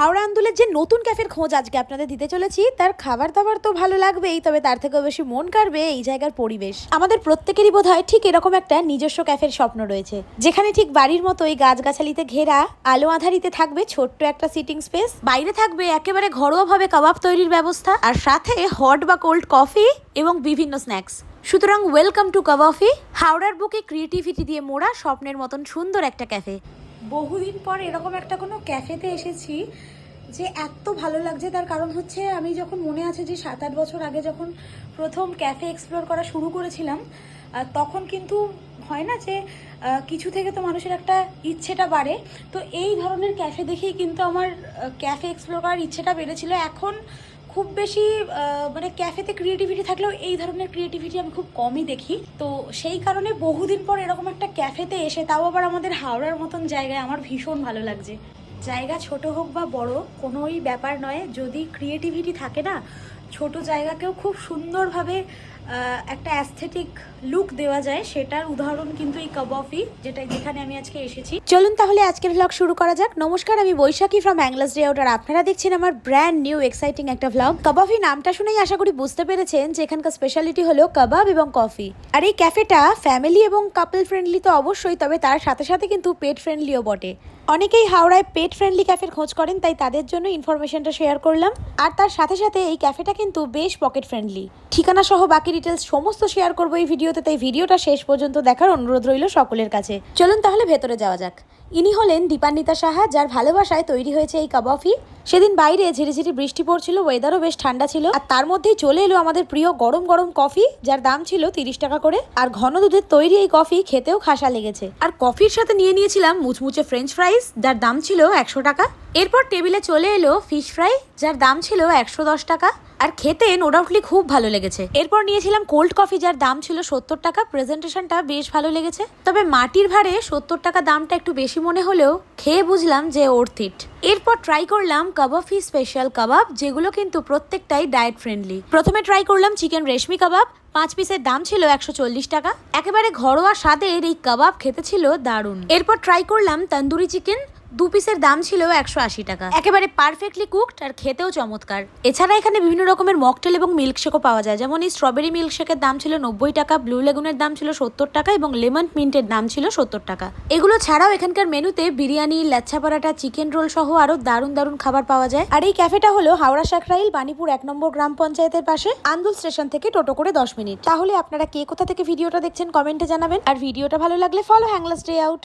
হাওড়া আন্দুলের যে নতুন ক্যাফের খোঁজ আজকে আপনাদের দিতে চলেছি, তার খাবার দাবার তো ভালো লাগবেই, তবে তার থেকেও বেশি মন কাড়বে এই জায়গার পরিবেশ। আমাদের প্রত্যেকেরই বোধ হয় ঠিক এরকম একটা নিজস্ব ক্যাফের স্বপ্ন রয়েছে, যেখানে ঠিক বাড়ির মতোই গাছগাছালিতে ঘেরা, আলো আধারিতে থাকবে ছোট্ট একটা সিটিং স্পেস বাইরে থাকবে একেবারে ঘরোয়াভাবে কাবাব তৈরির ব্যবস্থা, আর সাথে হট বা কোল্ড কফি এবং বিভিন্ন স্ন্যাক্স সুতরাং ওয়েলকাম টু কাবাফি হাওড়ার বুকে ক্রিয়েটিভিটি দিয়ে মোড়া স্বপ্নের মতন সুন্দর একটা ক্যাফে। বহুদিন পর এরকম একটা কোনো ক্যাফেতে এসেছি যে এত ভালো লাগছে। তার কারণ হচ্ছে আমি যখন মনে আছে যে সাত আট বছর আগে যখন প্রথম ক্যাফে এক্সপ্লোর করা শুরু করেছিলাম তখন কিন্তু হয় না যে কিছু থেকে তো মানুষের একটা ইচ্ছেটা বাড়ে। তো এই ধরনের ক্যাফে দেখেই কিন্তু আমার ক্যাফে এক্সপ্লোর করার ইচ্ছেটা বেড়েছিল। এখন খুব বেশি মানে ক্যাফেতে ক্রিয়েটিভিটি থাকলেও এই ধরনের ক্রিয়েটিভিটি আমি খুব কমই দেখি। তো সেই কারণে বহুদিন পর এরকম একটা ক্যাফেতে এসে তাও আবার আমাদের হাওড়ার মতন জায়গায় আমার ভীষণ ভালো লাগছে। জায়গা ছোট হোক বা বড়, কোনোই ব্যাপার নয়। যদি ক্রিয়েটিভিটি থাকে না ছোট জায়গাকেও খুব সুন্দরভাবে একটা অ্যাস্থেটিক লুক দেওয়া যায়। সেটার উদাহরণ কিন্তু এই কবফি যেটা যেখানে আমি আজকে এসেছি। চলুন তাহলে আজকের ভ্লগ শুরু করা যাক। নমস্কার, আমি বৈশাখী ফ্রম অ্যাংলাস ডে আউট আর আপনারা দেখছেন আমার ব্র্যান্ড নিউ এক্সাইটিং একটা ভ্লগ কবাফি নামটা শুনেই আশা করি বুঝতে পেরেছেন যে এখানকার স্পেশালিটি হলো কাবাব এবং কফি আর এই ক্যাফেটা ফ্যামিলি এবং কাপল ফ্রেন্ডলি তো অবশ্যই, তবে তার সাথে সাথে কিন্তু পেট ফ্রেন্ডলিও বটে। অনেকেই হাওড়ায় পেট ফ্রেন্ডলি ক্যাফের খোঁজ করেন, তাই তাদের জন্য ইনফরমেশনটা শেয়ার করলাম। আর তার সাথে সাথে এই ক্যাফেটা কিন্তু বেশ পকেট ফ্রেন্ডলি ঠিকানা সহ বাকি ডিটেলস সমস্ত শেয়ার করব এই ভিডিওতে, তাই ভিডিওটা শেষ পর্যন্ত দেখার অনুরোধ রইল সকলের কাছে। চলুন তাহলে ভেতরে যাওয়া যাক। ইনি হলেন দীপান্বিতা সাহা, যার ভালোবাসায় তৈরি হয়েছে এই কাবাফি সেদিন বাইরে ঝিরিঝিরি বৃষ্টি পড়ছিল ওয়েদারও বেশ ঠান্ডা ছিল, আর তার মধ্যেই চলে এলো আমাদের প্রিয় গরম গরম কফি যার দাম ছিল তিরিশ টাকা করে, আর ঘন দুধের তৈরি এই কফি খেতেও খাসা লেগেছে। আর কফির সাথে নিয়ে নিয়েছিলাম মুচমুচে ফ্রেঞ্চ ফ্রাইস যার দাম ছিল একশো টাকা। এরপর টেবিলে চলে এলো ফিশ ফ্রাই যার দাম ছিল একশো দশ টাকা। আর খেতে নো ডাউটলি খুব ভালো লেগেছে। এরপর নিয়েছিলাম কোল্ড কফি যার দাম ছিল সত্তর টাকা। প্রেজেন্টেশনটা বেশ ভালো লেগেছে। তবে মাটির ভারে সত্তর টাকা দামটা একটু বেশি মনে হলেও খেয়ে বুঝলাম যে ওর্থ এরপর ট্রাই করলাম কাবাফি স্পেশাল কাবাব যেগুলো কিন্তু প্রত্যেকটাই ডায়েট ফ্রেন্ডলি প্রথমে ট্রাই করলাম চিকেন রেশমি কাবাব পাঁচ পিসের দাম ছিল একশো চল্লিশ টাকা। একেবারে ঘরোয়া স্বাদের এই কাবাব খেতে ছিল দারুণ। এরপর ট্রাই করলাম তন্দুরি চিকেন দু পিসের দাম ছিল একশো আশি টাকা। একেবারে পারফেক্টলি কুকড আর খেতেও চমৎকার। এছাড়া এখানে বিভিন্ন রকমের মকটেল এবং মিল্কশেকও পাওয়া যায়। যেমন এই স্ট্রবেরি মিল্কশেকের দাম ছিল নব্বই টাকা ব্লু লেগুনের দাম ছিল সত্তর টাকা এবং লেমন মিন্টের দাম ছিল সত্তর টাকা। এগুলো ছাড়াও এখানকার মেনুতে বিরিয়ানি, লাচ্ছা পরাটা চিকেন রোল সহ আরও দারুণ দারুণ খাবার পাওয়া যায়। আর এই ক্যাফেটা হলো হাওড়া সাকরাইল বানিপুর এক নম্বর গ্রাম পঞ্চায়েতের পাশে, আন্দুল স্টেশন থেকে টোটো করে দশ মিনিট। তাহলে আপনারা কে কোথা থেকে ভিডিওটা দেখছেন কমেন্টে জানাবেন। আর ভিডিওটা ভালো লাগলে ফলো হ্যাংলাস ডে আউট